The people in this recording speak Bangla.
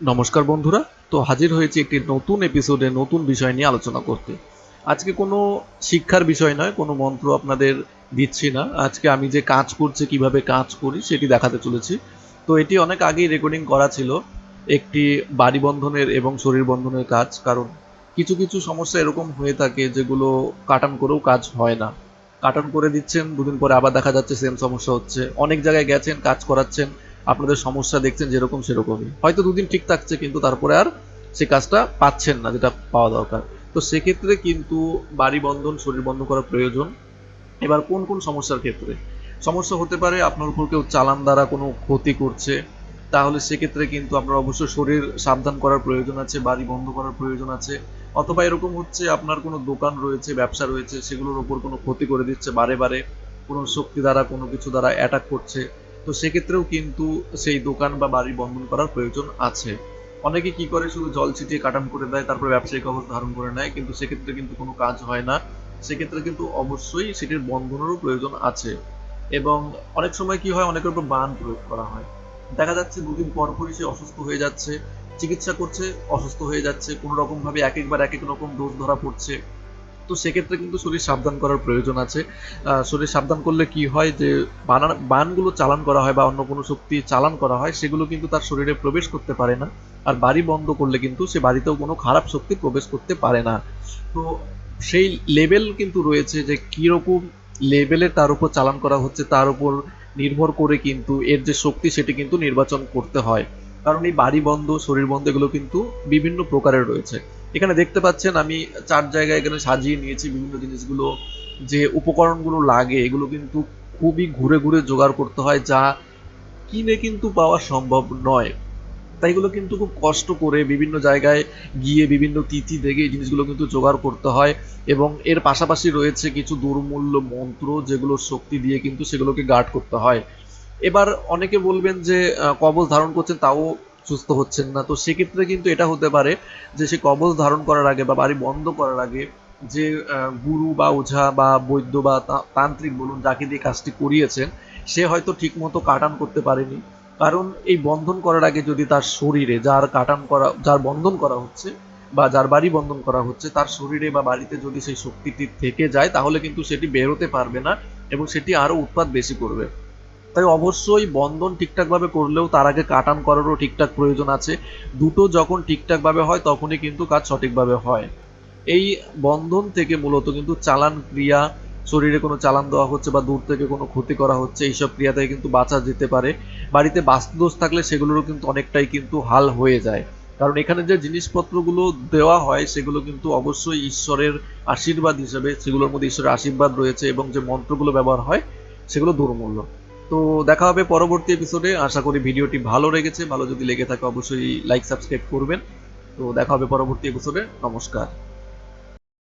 নমস্কার বন্ধুরা, তো হাজির হয়েছে একটি নতুন এপিসোডে নতুন বিষয় নিয়ে আলোচনা করতে। আজকে কোনো শিক্ষার বিষয় নয়, কোনো মন্ত্র আপনাদের দিচ্ছি না। আজকে আমি যে কাজ করছি, কীভাবে কাজ করি, সেটি দেখাতে চলেছি। তো এটি অনেক আগেই রেকর্ডিং করা ছিল, একটি বাড়ি বন্ধনের এবং শরীর বন্ধনের কাজ, কারণ কিছু কিছু সমস্যা এরকম হয়ে থাকে যেগুলো কাটান করেও কাজ হয় না। কাটান করে দিচ্ছেন, দুদিন পরে আবার দেখা যাচ্ছে সেম সমস্যা হচ্ছে। অনেক জায়গায় গেছেন, কাজ করাচ্ছেন আপনাদের সমস্যা দেখছেন যেরকম সেরকমই। হয়তো দুদিন ঠিক থাকছে, কিন্তু তারপরে আর সে কাজটা পাচ্ছেন না যেটা পাওয়া দরকার। তো সেক্ষেত্রে কিন্তু বাড়ি বন্ধন, শরীর বন্ধ করা প্রয়োজন। এবার কোন কোন সমস্যার ক্ষেত্রে? সমস্যা হতে পারে আপনার উপর কেউ চালান দ্বারা কোনো ক্ষতি করছে, তাহলে সেক্ষেত্রে কিন্তু আপনার অবশ্যই শরীর সাবধান করার প্রয়োজন আছে, বাড়ি বন্ধ করার প্রয়োজন আছে। অথবা এরকম হচ্ছে আপনার কোনো দোকান রয়েছে, ব্যবসা রয়েছে, সেগুলোর ওপর কোনো ক্ষতি করে দিচ্ছে, বারে বারে কোনো শক্তি দ্বারা, কোনো কিছু দ্বারা অ্যাটাক করছে। তো সেক্ষেত্রেও কিন্তু সেই দোকান বা বাড়ি বন্ধন করার প্রয়োজন আছে। অনেকে কি করে? শুধু জল ছিটিয়ে কাটান করে দেয়, তারপরে ব্যবসায়িক অবস্থা ধারণ করে নেয়, কিন্তু সেক্ষেত্রে কিন্তু কোনো কাজ হয় না। সেক্ষেত্রে কিন্তু অবশ্যই সেটির বন্ধনেরও প্রয়োজন আছে। এবং অনেক সময় কি হয়? অনেকের উপর বান প্রয়োগ করা হয়। দেখা যাচ্ছে দুদিন পর পরই সে অসুস্থ হয়ে যাচ্ছে, চিকিৎসা করছে, অসুস্থ হয়ে যাচ্ছে, কোনো রকম ভাবে এক একবার এক এক রকম ডোজ ধরা পড়ছে। তো সেক্ষেত্রে কিন্তু শরীর সাবধান করার প্রয়োজন আছে। শরীর সাবধান করলে কি হয় যে, বানান, বানগুলো চালান করা হয় বা অন্য কোনো শক্তি চালান করা হয়, সেগুলো কিন্তু তার শরীরে প্রবেশ করতে পারে না। আর বাড়ি বন্ধ করলে কিন্তু সে বাড়িতেও কোনো খারাপ শক্তি প্রবেশ করতে পারে না। তো সেই লেভেল কিন্তু রয়েছে যে, কীরকম লেভেলে তার উপর চালান করা হচ্ছে, তার উপর নির্ভর করে কিন্তু এর যে শক্তি, সেটি কিন্তু নির্বাচন করতে হয়। কারণ এই বাড়ি বন্ধ, শরীর বন্ধ, এগুলো কিন্তু বিভিন্ন প্রকারের রয়েছে। এখানে দেখতে পাচ্ছেন আমি চার জায়গায় এখানে সাজিয়ে নিয়েছি বিভিন্ন জিনিসগুলো, যে উপকরণগুলো লাগে, এগুলো কিন্তু খুবই ঘুরে ঘুরে জোগাড় করতে হয় যা কিনে কিন্তু পাওয়া সম্ভব নয়। তাই এগুলো কিন্তু খুব কষ্ট করে বিভিন্ন জায়গায় গিয়ে বিভিন্ন তিথি দেখে এই জিনিসগুলো কিন্তু জোগাড় করতে হয় এবং এর পাশাপাশি রয়েছে কিছু দুর্মূল্য মন্ত্র যেগুলোর শক্তি দিয়ে কিন্তু সেগুলোকে গার্ড করতে হয়। এবার অনেকে বলবেন যে কবচ ধারণ করছেন, তাও সুস্থ হচ্ছেন না। তো সেক্ষেত্রে কিন্তু এটা হতে পারে যে সে কবচ ধারণ করার আগে বা বাড়ি বন্ধ করার আগে যে গুরু বা ওঝা বা বৈদ্য বা তান্ত্রিক বলুন, যাকে দিয়ে কাজটি করিয়েছেন, সে হয়তো ঠিকমতো কাটান করতে পারেনি। কারণ এই বন্ধন করার আগে যদি তার শরীরে যার কাটান করা, যার বন্ধন করা হচ্ছে বা যার বাড়ি বন্ধন করা হচ্ছে, তার শরীরে বা বাড়িতে যদি সেই শক্তিটি থেকে যায়, তাহলে কিন্তু সেটি বেরোতে পারবে না এবং সেটি আরও উৎপাদ বেশি করবে। তাই অবশ্যই বন্ধন ঠিকঠাকভাবে করলেও তার আগে কাটান করারও ঠিকঠাক প্রয়োজন আছে। দুটো যখন ঠিকঠাকভাবে হয়, তখনই কিন্তু কাজ সঠিকভাবে হয়। এই বন্ধন থেকে মূলত কিন্তু চালান ক্রিয়া, শরীরে কোনো চালান দেওয়া হচ্ছে বা দূর থেকে কোনো ক্ষতি করা হচ্ছে, এইসব ক্রিয়া থেকে কিন্তু বাঁচা যেতে পারে। বাড়িতে বাস্তুদোষ থাকলে সেগুলোরও কিন্তু অনেকটাই কিন্তু হাল হয়ে যায়। কারণ এখানে যে জিনিসপত্রগুলো দেওয়া হয়, সেগুলো কিন্তু অবশ্যই ঈশ্বরের আশীর্বাদ হিসেবে, সেগুলোর মধ্যে ঈশ্বরের আশীর্বাদ রয়েছে এবং যে মন্ত্রগুলো ব্যবহার হয়, সেগুলো দুর্মূল্য। তো দেখা হবে পরবর্তী এপিসোডে আশা করি ভিডিওটি ভালো লেগেছে। ভালো যদি লেগে থাকে, অবশ্যই লাইক সাবস্ক্রাইব করবেন। তো দেখা হবে পরবর্তী এপিসোডে নমস্কার।